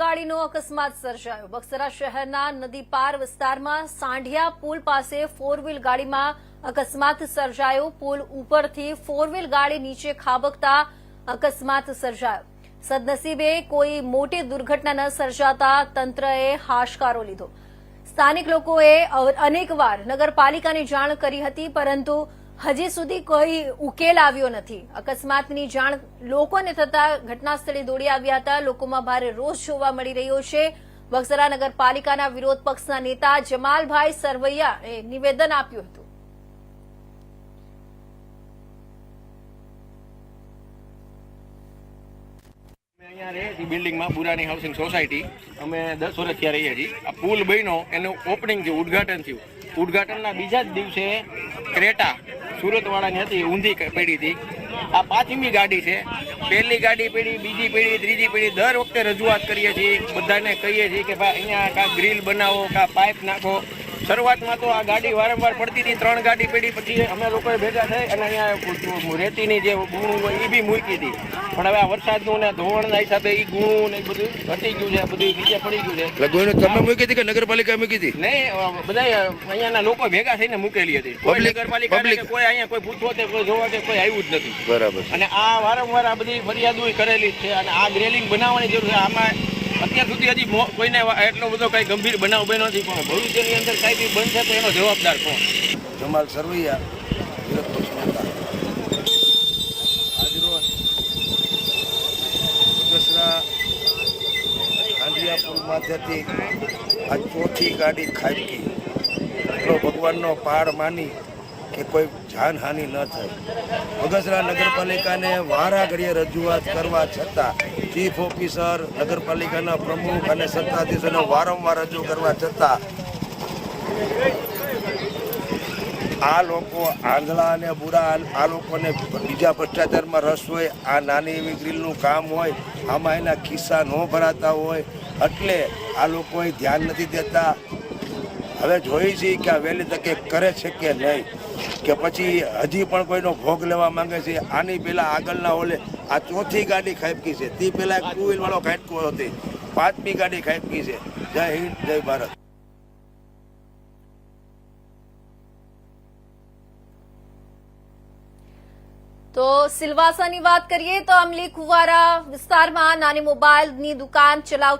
ગાડીનો અકસ્માત સર્જાયો. બક્સરા શહેરના નદી વિસ્તારમાં સાંઢિયા પુલ પાસે ફોર વ્હીલ ગાડીમાં અકસ્માત સર્જાયો. પુલ ઉપરથી ફોર વ્હીલ ગાડી નીચે ખાબકતા અકસ્માત સર્જાયો. સદનસીબે કોઈ મોટી દુર્ઘટના ન સર્જાતા તંત્રએ હાશકારો લીધો. સ્થાનિક લોકોએ અનેકવાર નગરપાલિકાની જાણ કરી હતી, પરંતુ હજી સુધી કોઈ ઉકેલ આવ્યો નથી. અકસ્માતની જાણ લોકોને થતા ઘટના સ્થળે દોડી આવ્યા હતા. લોકોમાં ભારે રોષ જોવા મળી રહ્યો છે. બક્સરા નગરપાલિકાના વિરોધ પક્ષના નેતા જમાલભાઈ સરવૈયાએ નિવેદન આપ્યું હતું. અહીંયા રહીએ બિલ્ડિંગમાં બુરાની હાઉસિંગ સોસાયટી અમે દસ વર્ષ ત્યાં રહીએ છીએ. આ પુલ બન્યો, એનું ઓપનિંગ થયું ઉદઘાટન થયું. ઉદઘાટનના બીજા જ દિવસે ક્રેટા સુરતવાળાની હતી ઊંધી પડી હતી. આ પાંચમી ગાડી છે. પહેલી ગાડી પડી બીજી પડી ત્રીજી પડી દર વખતે રજૂઆત કરીએ છીએ. બધાને કહીએ છીએ કે ભાઈ અહીંયા કાં ગ્રીલ બનાવો કાં પાઇપ નાખો. શરૂઆતમાં તો આ ગાડી વારંવાર પડતી હતી ત્રણ ગાડી પડી પછી અમે લોકોએ ભેગા થઈ અને અહીંયા રેતીની જે ગુણું હોય એ બી મૂકી હતી. પણ હવે આ વરસાદનું ને ધોવણના હિસાબે એ ગુણું ને બધું ઘટી ગયું છે બધું નીચે પડી ગયું છે. એટલે તમે મૂકી હતી કે નગરપાલિકા મૂકી હતી? નહીં બધા અહીંયાના લોકો ભેગા થઈને મૂકેલી હતી. કોઈ નગરપાલિકા કોઈ અહીંયા કોઈ પૂછવો કે કોઈ જોવા કે કોઈ આવ્યું જ નથી. બરાબર. અને આ વારંવાર આ બધી ફરિયાદો કરેલી છે અને આ ગ્રેલિંગ બનાવવાની જરૂર છે. આમાં અત્યાર સુધી હજી કોઈને એટલો બધો કંઈ ગંભીર બનાવ બન્યો નથી, પણ ભવિષ્યની અંદર કાંઈ બી બનશે તો એનો જવાબદાર કોણ? જમાલ સરવૈયા આજરોજ બગસરા ખાંડિયા આ ચોથી ગાડી ખાબકી. ભગવાનનો પહાડ માની કે કોઈ જાનહાનિ ન થાય. બગસરા નગરપાલિકાને વારા ઘડીએ રજૂઆત કરવા છતાં ચીફ ઓફિસર, નગરપાલિકાના પ્રમુખ અને સત્તાધીશોને વારંવાર રજૂ કરવા છતાં આ લોકો આંધળા અને બુરા, આ લોકોને બીજા ભ્રષ્ટાચારમાં રસ હોય, આ નાની એવી ગ્રીલનું કામ હોય, આમાં એના ખિસ્સા ન ભરાતા હોય, એટલે આ લોકોએ ધ્યાન નથી દેતા. હવે જોઈ છીએ કે આ વહેલી તકે કરે છે કે નહીં? કે પછી હજી પણ કોઈનો ભોગ લેવા માંગે છે? આની પહેલાં આગળના ઓલે આ ચોથી ગાડી ખાબકી છે. તે પહેલાં ટુ વ્હીલવાળો ખાટકો હતી. પાંચમી ગાડી ખાબકી છે. જય હિન્દ, જય ભારત. તો સિલવાસાની વાત કરીએ તો અમલી કુવારા વિસ્તારમાં નાની મોબાઈલની દુકાન ચલાવતા